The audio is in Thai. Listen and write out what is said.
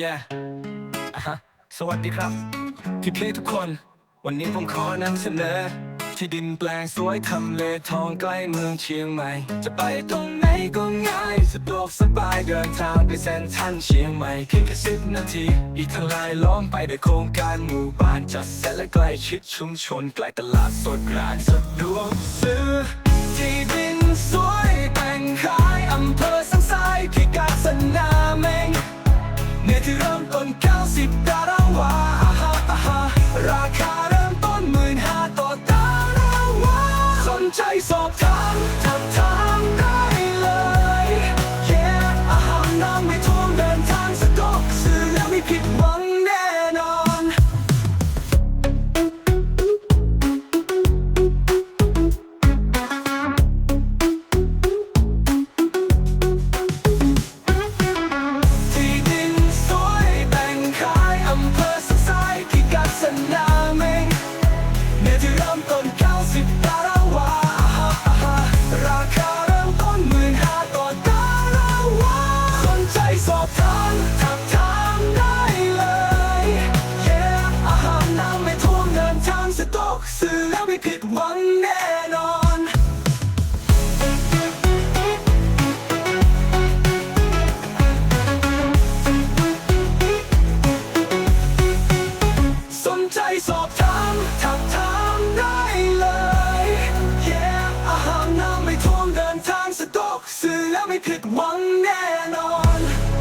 yeah อะฮะสวัสดีครับ พี่เพลทุกคน วันนี้ผมขอนำเสนอ ที่ดินแปลงสวยทำเลทองใกล้เมืองเชียงใหม่ จะไปตรงไหนก็ง่าย สะดวกสบายเดินทางไปเส้นทันเชียงใหม่เพียงแค่สิบนาที อีกทางลายล้อมไปด้วยโครงการหมู่บ้านจัดเสร็จและใกล้ชิดชุมชนใกล้ตลาดสดร้านสะดวกซื้อที่ดิน ทักทา หมื่นห้าต่อดาราวาสนใจสอบถามทักทามได้เลย yeah อาหารน้ำไม่ท่วมเดินทางสะดวกซื้อแล้วไม่ผิดหวังแน่นอน สนใจสอบถาม we could one and on.